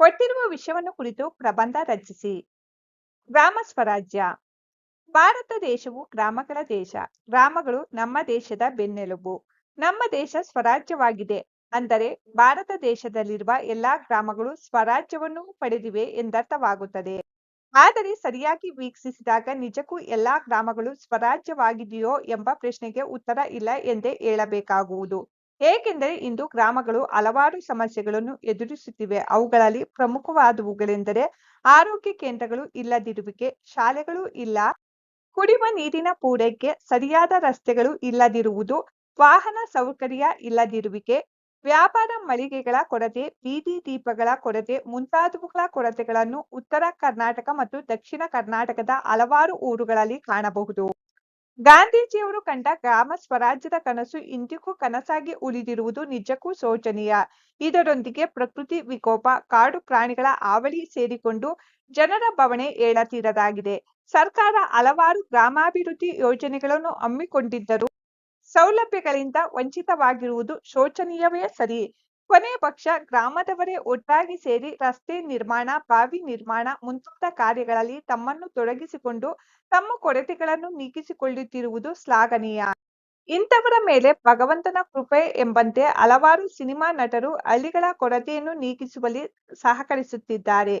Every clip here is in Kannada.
ಕೊಟ್ಟಿರುವ ವಿಷಯವನ್ನು ಕುರಿತು ಪ್ರಬಂಧ ರಚಿಸಿ. ಗ್ರಾಮ ಸ್ವರಾಜ್ಯ. ಭಾರತ ದೇಶವು ಗ್ರಾಮಗಳ ದೇಶ. ಗ್ರಾಮಗಳು ನಮ್ಮ ದೇಶದ ಬೆನ್ನೆಲುಬು. ನಮ್ಮ ದೇಶ ಸ್ವರಾಜ್ಯವಾಗಿದೆ. ಅಂದರೆ ಭಾರತ ದೇಶದಲ್ಲಿರುವ ಎಲ್ಲಾ ಗ್ರಾಮಗಳು ಸ್ವರಾಜ್ಯವನ್ನು ಪಡೆದಿವೆ ಎಂದರ್ಥವಾಗುತ್ತದೆ. ಆದರೆ ಸರಿಯಾಗಿ ವೀಕ್ಷಿಸಿದಾಗ ನಿಜಕ್ಕೂ ಎಲ್ಲಾ ಗ್ರಾಮಗಳು ಸ್ವರಾಜ್ಯವಾಗಿದೆಯೋ ಎಂಬ ಪ್ರಶ್ನೆಗೆ ಉತ್ತರ ಇಲ್ಲ ಎಂದೇ ಹೇಳಬೇಕಾಗುವುದು. ಏಕೆಂದರೆ ಇಂದು ಗ್ರಾಮಗಳು ಹಲವಾರು ಸಮಸ್ಯೆಗಳನ್ನು ಎದುರಿಸುತ್ತಿವೆ. ಅವುಗಳಲ್ಲಿ ಪ್ರಮುಖವಾದವುಗಳೆಂದರೆ ಆರೋಗ್ಯ ಕೇಂದ್ರಗಳು ಇಲ್ಲದಿರುವಿಕೆ, ಶಾಲೆಗಳು ಇಲ್ಲ ಕುಡಿಯುವ ನೀರಿನ ಪೂರೈಕೆ, ಸರಿಯಾದ ರಸ್ತೆಗಳು ಇಲ್ಲದಿರುವುದು, ವಾಹನ ಸೌಕರ್ಯ ಇಲ್ಲದಿರುವಿಕೆ, ವ್ಯಾಪಾರ ಮಳಿಗೆಗಳ ಕೊರತೆ, ಬೀದಿ ದೀಪಗಳ ಕೊರತೆ, ಮುಂತಾದವುಗಳ ಕೊರತೆಗಳನ್ನು ಉತ್ತರ ಕರ್ನಾಟಕ ಮತ್ತು ದಕ್ಷಿಣ ಕರ್ನಾಟಕದ ಹಲವಾರು ಊರುಗಳಲ್ಲಿ ಕಾಣಬಹುದು. ಗಾಂಧೀಜಿಯವರು ಕಂಡ ಗ್ರಾಮ ಸ್ವರಾಜ್ಯದ ಕನಸು ಇಂದಿಗೂ ಕನಸಾಗಿ ಉಳಿದಿರುವುದು ನಿಜಕ್ಕೂ ಶೋಚನೀಯ. ಇದರೊಂದಿಗೆ ಪ್ರಕೃತಿ ವಿಕೋಪ, ಕಾಡು ಪ್ರಾಣಿಗಳ ಹಾವಳಿ ಸೇರಿಕೊಂಡು ಜನರ ಬವಣೆ ಏಳತೀರದಾಗಿದೆ. ಸರ್ಕಾರ ಹಲವಾರು ಗ್ರಾಮಾಭಿವೃದ್ಧಿ ಯೋಜನೆಗಳನ್ನು ಹಮ್ಮಿಕೊಂಡಿದ್ದರೂ ಸೌಲಭ್ಯಗಳಿಂದ ವಂಚಿತವಾಗಿರುವುದು ಶೋಚನೀಯವೇ ಸರಿ. ಕೊನೆ ಪಕ್ಷ ಗ್ರಾಮದವರೇ ಒಟ್ಟಾಗಿ ಸೇರಿ ರಸ್ತೆ ನಿರ್ಮಾಣ, ಬಾವಿ ನಿರ್ಮಾಣ ಮುಂತಾದ ಕಾರ್ಯಗಳಲ್ಲಿ ತಮ್ಮನ್ನು ತೊಡಗಿಸಿಕೊಂಡು ತಮ್ಮ ಕೊರತೆಗಳನ್ನು ನೀಗಿಸಿಕೊಳ್ಳುತ್ತಿರುವುದು ಶ್ಲಾಘನೀಯ. ಇಂಥವರ ಮೇಲೆ ಭಗವಂತನ ಕೃಪೆ ಎಂಬಂತೆ ಹಲವಾರು ಸಿನಿಮಾ ನಟರು ಹಳ್ಳಿಗಳ ಕೊರತೆಯನ್ನು ನೀಗಿಸುವಲ್ಲಿ ಸಹಕರಿಸುತ್ತಿದ್ದಾರೆ.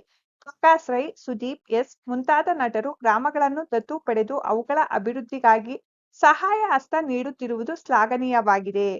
ಪ್ರಕಾಶ್ ರೈ, ಸುದೀಪ್, ಎಸ್ ಮುಂತಾದ ನಟರು ಗ್ರಾಮಗಳನ್ನು ದತ್ತು ಪಡೆದು ಅವುಗಳ ಅಭಿವೃದ್ಧಿಗಾಗಿ ಸಹಾಯ ಹಸ್ತ ನೀಡುತ್ತಿರುವುದು ಶ್ಲಾಘನೀಯವಾಗಿದೆ.